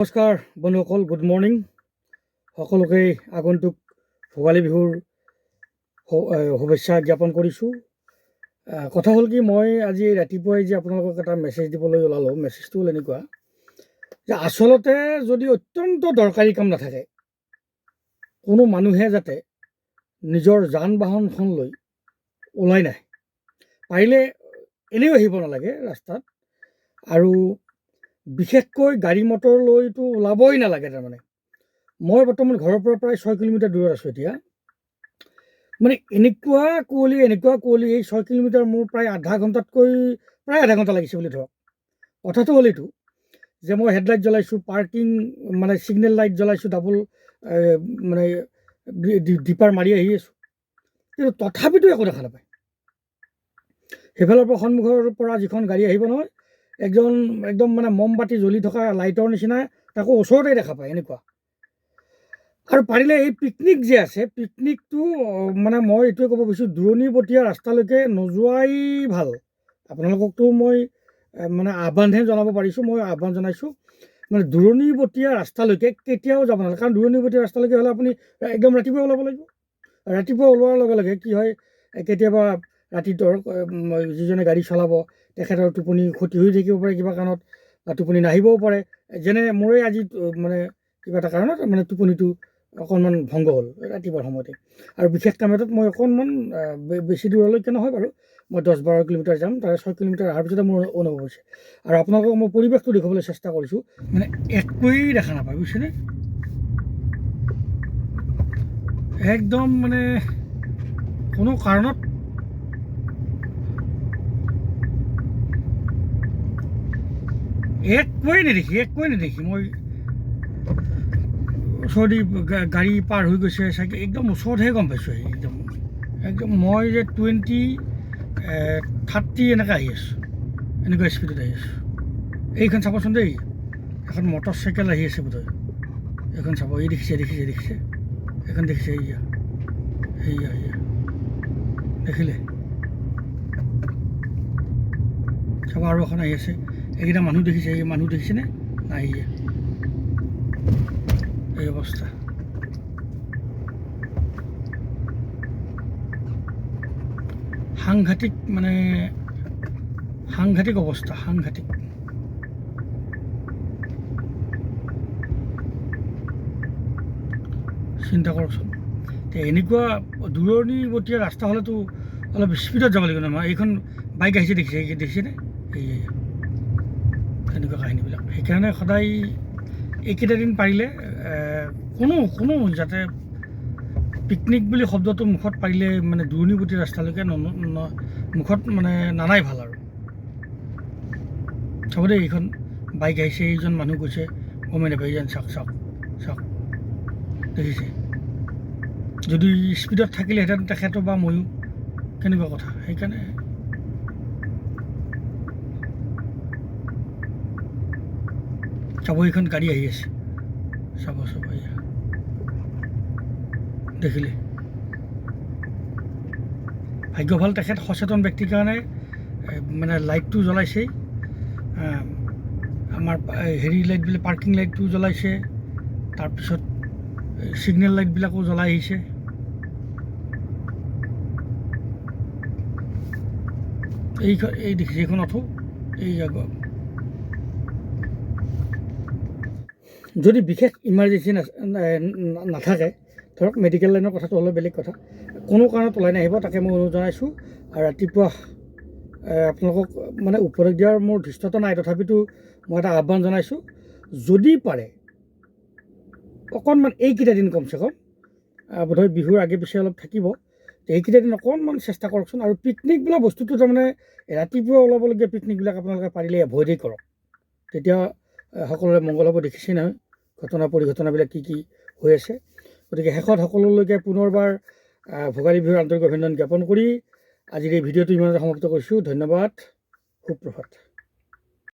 নমস্কাৰ বন্ধুসকল good morning সকলোকে আগন্তুক ভোগালী বিহুৰ শুভেচ্ছা জ্ঞাপন কৰিছোঁ। কথা হ'ল কি মই আজি ৰাতিপুৱাই যে আপোনালোকক এটা মেছেজ দিবলৈ ওলালোঁ মেছেজটো হ'ল এনেকুৱা যে আচলতে যদি অত্যন্ত দৰকাৰী কাম নাথাকে কোনো মানুহে যাতে নিজৰ যান বাহনখন লৈ ওলাই নাহে। পাৰিলে এনেও আহিব নালাগে ৰাস্তাত। আৰু বিশেষকৈ গাড়ী মটৰ লৈতো ওলাবই নালাগে তাৰমানে। মই বৰ্তমান ঘৰৰ পৰা প্ৰায় ছয় কিলোমিটাৰ দূৰত আছোঁ এতিয়া। মানে এনেকুৱা কুঁৱলী এনেকুৱা কুঁৱলী, এই ছয় কিলোমিটাৰ মোৰ প্ৰায় আধা ঘণ্টাতকৈ, প্ৰায় আধা ঘণ্টা লাগিছে বুলি ধৰক। কথাটো হ'ল এইটো যে মই হেডলাইট জ্বলাইছোঁ, পাৰ্কিং মানে ছিগনেল লাইট জ্বলাইছোঁ, ডাবল মানে ডিপাৰ মাৰি আহি আছোঁ। কিন্তু তথাপিতো একো দেখা নাপায়। সেইফালৰ পৰা সন্মুখৰ পৰা যিখন গাড়ী আহিব নহয় একজন একদম মানে মমবাতি জ্বলি থকা লাইটৰ নিচিনা তাকো ওচৰতে দেখা পায়, এনেকুৱা। আৰু পাৰিলে এই পিকনিক যে আছে পিকনিকটো মানে মই এইটোৱে ক'ব বিচাৰোঁ দূৰণিবতীয়া ৰাস্তালৈকে নোযোৱাই ভালো। আপোনালোককতো মই মানে আহ্বানহে জনাব পাৰিছোঁ, মই আহ্বান জনাইছোঁ। মানে দূৰণিবতীয়া ৰাস্তালৈকে কেতিয়াও যাব নালাগে, কাৰণ দূৰণিবতীয়া ৰাস্তালৈকে হ'লে আপুনি একদম ৰাতিপুৱা ওলাব লাগিব। ৰাতিপুৱা ওলোৱাৰ লগে লগে কি হয় কেতিয়াবা ৰাতি ধৰক যিজনে গাড়ী চলাব তেখেতৰ টোপনি ক্ষতি হৈ থাকিব পাৰে কিবা কাৰণত বা টোপনি নাহিবও পাৰে। যেনে মোৰে আজি মানে কিবা এটা কাৰণত মানে টোপনিটো অকণমান ভংগ হ'ল ৰাতিপুৱাৰ সময়তে। আৰু বিশেষ কাম এটাত মই অকণমান বেছি দূৰলৈকে নহয় বাৰু, মই দহ বাৰ কিলোমিটাৰ যাম, তাৰে ছয় কিলোমিটাৰ অহাৰ পিছতে মোৰ অনুভৱ হৈছে। আৰু আপোনালোকক মই পৰিৱেশটো দেখুৱাবলৈ চেষ্টা কৰিছোঁ মানে একোৱেই দেখা নাপায়, বুজিছেনে? একদম মানে কোনো কাৰণত একোৱেই নেদেখি একোৱেই নেদেখি মই ওচৰেদি গাড়ী পাৰ হৈ গৈছে, চাগে একদম ওচৰতহে গম পাইছোঁ আহি একদম। একদম মই যে টুৱেণ্টি থাৰ্টি এনেকৈ আহি আছোঁ, এনেকুৱা স্পীডত আহি আছোঁ। এইখন চাবচোন দেই, এখন মটৰ চাইকেল আহি আছে বোধহয়। এইখন চাব, এই দেখিছে দেখিছে দেখিছে। এইখন দেখিছে, এইয়া এইয়া এইয়া। দেখিলে? চাব আৰু এখন আহি আছে। এইকেইটা মানুহ দেখিছে, এই মানুহ দেখিছেনে নাই এই অৱস্থা। সাংঘাতিক মানে সাংঘাতিক অৱস্থা, সাংঘাতিক। চিন্তা কৰকচোন এতিয়া এনেকুৱা দূৰণিবতীয়া ৰাস্তা হ'লেতো অলপ স্পীডত যাব লাগিব নহয় এইখন বাইক আহিছে দেখিছে দেখিছেনে এই। তেনেকুৱা কাহিনীবিলাক। সেইকাৰণে সদায় এইকেইটা দিন পাৰিলে কোনো কোনো যাতে পিকনিক বুলি শব্দটো মুখত পাৰিলে মানে দূৰণিবতী ৰাস্তালৈকে ন- মুখত মানে নানাই ভালো আৰু। চাব দেই এইখন বাইক আহিছে, এইজন মানুহ গৈছে, গমেই নাপায় চাওক চাওক চাওক দেখিছে। যদি স্পীডত থাকিলেহেঁতেন তেখেতো বা ময়ো, কেনেকুৱা কথা। সেইকাৰণে চাব এইখন গাড়ী আহি আছে। চাব চাব দেখিলে? ভাগ্য ভালো তেখেত সচেতন ব্যক্তিৰ কাৰণে মানে লাইটটো জ্বলাইছেই। আমাৰ হেৰি লাইটবিলাক পাৰ্কিং লাইটটো জ্বলাইছে। তাৰপিছত ছিগনেল লাইটবিলাকো জ্বলাই আহিছে। এই এই দেখিছে, এইখন অথো। এই যদি বিশেষ ইমাৰ্জেঞ্চি নাথাকে, ধৰক মেডিকেল লাইনৰ কথাটো হ'লে বেলেগ কথা, কোনো কাৰণত ওলাই নাহিব, তাকে মই অনুৰোধ জনাইছোঁ। আৰু ৰাতিপুৱা আপোনালোকক মানে উপদেশ দিয়াৰ মোৰ ধৃষ্টতা নাই, তথাপিতো মই এটা আহ্বান জনাইছোঁ। যদি পাৰে, অকণমান এইকেইটা দিন কমচে কম বোধহয় বিহুৰ আগে পিছে অলপ থাকিব এইকেইটা দিন অকণমান চেষ্টা কৰকচোন। আৰু পিকনিক বোলা বস্তুটো তাৰমানে ৰাতিপুৱা ওলাবলগীয়া পিকনিকবিলাক আপোনালোকে পাৰিলে এভইডেই কৰক। তেতিয়া সকলোৰে মংগল হ'ব, দেখিছেই নহয়। ঘটনা পৰিঘটনাবিলাক কি কি হৈ আছে। গতিকে শেষত সকলোলৈকে পুনৰবাৰ ভোগালী বিহুৰ আন্তৰিক অভিনন্দন জ্ঞাপন কৰি আজিৰ এই ভিডিঅ'টো ইমানতে সমাপ্ত কৰিছোঁ। ধন্যবাদ। সুপ্ৰভাত।